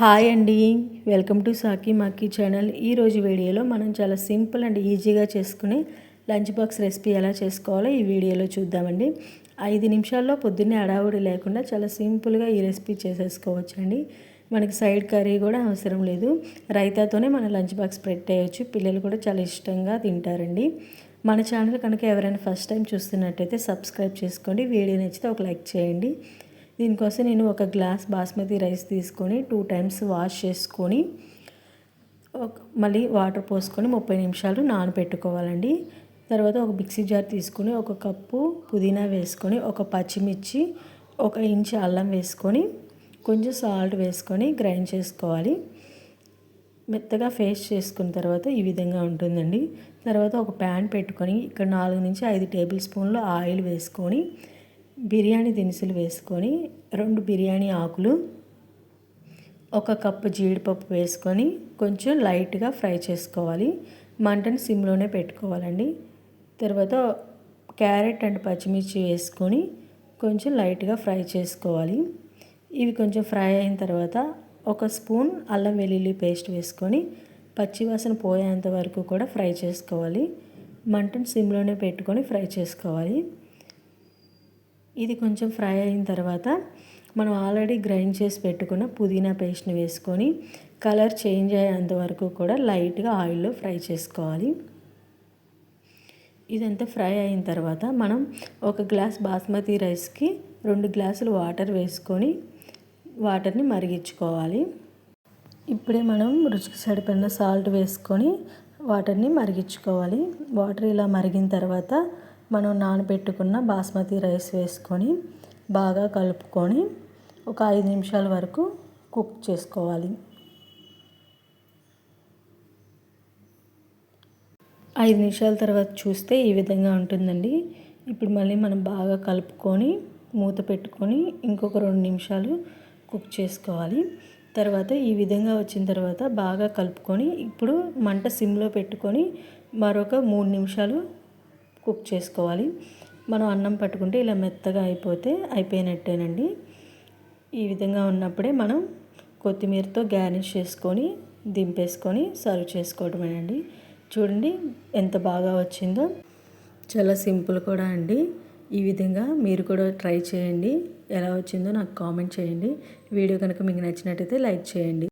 Hi అండి. Welcome to సాకి మాకి ఛానల్. ఈరోజు వీడియోలో మనం చాలా సింపుల్ అండ్ ఈజీగా చేసుకునే లంచ్ బాక్స్ రెసిపీ ఎలా చేసుకోవాలో ఈ వీడియోలో చూద్దామండి. ఐదు నిమిషాల్లో పొద్దున్నే అడావుడి లేకుండా చాలా సింపుల్గా ఈ రెసిపీ చేసేసుకోవచ్చండి. మనకి సైడ్ కర్రీ కూడా అవసరం లేదు. రైతాతోనే మన లంచ్ బాక్స్ పెట్టేయచ్చు పిల్లలు కూడా చాలా ఇష్టంగా తింటారండి. మన ఛానల్ కనుక ఎవరైనా ఫస్ట్ టైం చూస్తున్నట్టయితే సబ్స్క్రైబ్ చేసుకోండి. వీడియో నచ్చితే ఒక లైక్ చేయండి. దీనికోసం నేను ఒక గ్లాస్ బాస్మతి రైస్ తీసుకొని టూ టైమ్స్ వాష్ చేసుకొని మళ్ళీ వాటర్ పోసుకొని ముప్పై నిమిషాలు నానబెట్టుకోవాలండి. తర్వాత ఒక మిక్సీ జార్ తీసుకొని ఒక కప్పు పుదీనా వేసుకొని ఒక పచ్చిమిర్చి ఒక ఇంచు అల్లం వేసుకొని కొంచెం సాల్ట్ వేసుకొని గ్రైండ్ చేసుకోవాలి. మెత్తగా ఫేస్ చేసుకున్న తర్వాత ఈ విధంగా ఉంటుందండి. తర్వాత ఒక ప్యాన్ పెట్టుకొని ఇక్కడ నాలుగు నుంచి ఐదు టేబుల్ స్పూన్లు ఆయిల్ వేసుకొని బిర్యానీ దినుసులు వేసుకొని రెండు బిర్యానీ ఆకులు ఒక కప్పు జీడిపప్పు వేసుకొని కొంచెం లైట్గా ఫ్రై చేసుకోవాలి. మంటను సిమ్లోనే పెట్టుకోవాలండి. తర్వాత క్యారెట్ అండ్ పచ్చిమిర్చి వేసుకొని కొంచెం లైట్గా ఫ్రై చేసుకోవాలి. ఇవి కొంచెం ఫ్రై అయిన తర్వాత ఒక స్పూన్ అల్లం వెల్లుల్లి పేస్ట్ వేసుకొని పచ్చివాసన పోయేంత వరకు కూడా ఫ్రై చేసుకోవాలి. మంటను సిమ్లోనే పెట్టుకొని ఫ్రై చేసుకోవాలి. ఇది కొంచెం ఫ్రై అయిన తర్వాత మనం ఆల్రెడీ గ్రైండ్ చేసి పెట్టుకున్న పుదీనా పేస్ట్ని వేసుకొని కలర్ చేంజ్ అయ్యేంత వరకు కూడా లైట్గా ఆయిల్లో ఫ్రై చేసుకోవాలి. ఇదంతా ఫ్రై అయిన తర్వాత మనం ఒక గ్లాస్ బాస్మతి రైస్కి రెండు గ్లాసులు వాటర్ వేసుకొని వాటర్ని మరిగించుకోవాలి. ఇప్పుడే మనం రుచికి సరిపడిన సాల్ట్ వేసుకొని వాటర్ని మరిగించుకోవాలి. వాటర్ ఇలా మరిగిన తర్వాత మనం నానబెట్టుకున్న బాస్మతి రైస్ వేసుకొని బాగా కలుపుకొని ఒక ఐదు నిమిషాల వరకు కుక్ చేసుకోవాలి. ఐదు నిమిషాల తర్వాత చూస్తే ఈ విధంగా ఉంటుందండి. ఇప్పుడు మళ్ళీ మనం బాగా కలుపుకొని మూత పెట్టుకొని ఇంకొక రెండు నిమిషాలు కుక్ చేసుకోవాలి. తర్వాత ఈ విధంగా వచ్చిన తర్వాత బాగా కలుపుకొని ఇప్పుడు మంట సిమ్లో పెట్టుకొని మరొక మూడు నిమిషాలు కుక్ చేసుకోవాలి. మనం అన్నం పట్టుకుంటే ఇలా మెత్తగా అయిపోతే అయిపోయినట్టేనండి. ఈ విధంగా ఉన్నప్పుడే మనం కొత్తిమీరతో గార్నిష్ చేసుకొని దింపేసుకొని సర్వ్ చేసుకోవడమేనండి. చూడండి ఎంత బాగా వచ్చిందో. చాలా సింపుల్ కూడా అండి. ఈ విధంగా మీరు కూడా ట్రై చేయండి. ఎలా వచ్చిందో నాకు కామెంట్ చేయండి. వీడియో కనుక మీకు నచ్చినట్టయితే లైక్ చేయండి.